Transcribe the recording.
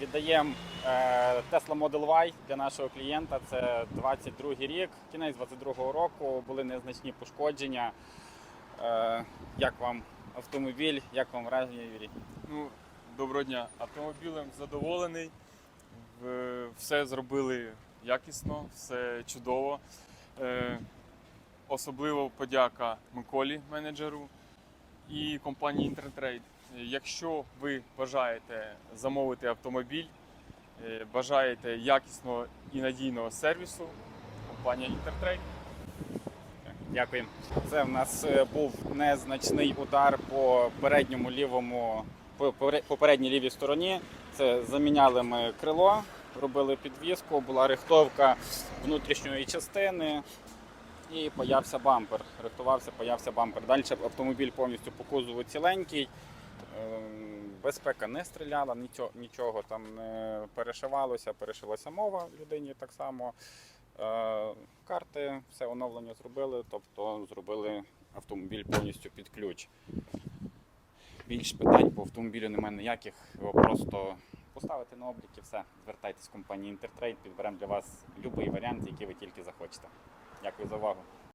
Віддаємо е, Tesla Model Y для нашого клієнта. Це 22 рік, кінець 22-го року. Були незначні пошкодження. Е, Як вам автомобіль, як вам враження, Юрій? Ну, доброго дня. Автомобілем задоволений. Все зробили якісно, все чудово. Е, Особливо подяка Миколі, менеджеру і компанії Intertrade. Якщо ви бажаєте замовити автомобіль, е, бажаєте якісного і надійного сервісу, компанія Intertrade. Дякуємо. Це в нас е, був незначний удар по передньому лівому, по передній лівій стороні. Це заміняли ми крило, робили підвіску, була рихтовка внутрішньої частини і появся бампер. Рихтувався, появся бампер. Далі автомобіль повністю по кузову ціленький. Ем, Безпека не стріляла, нічого, там не перешивалося, перешилася мова людині так само. Е, Карти, все оновлення зробили, тобто зробили автомобіль повністю під ключ. Більш питань по автомобілю немає ніяких, його просто поставити на облік і все. Звертайтесь в компанію Intertrade, підберемо для вас будь-який варіант, який ви тільки захочете. Дякую за увагу.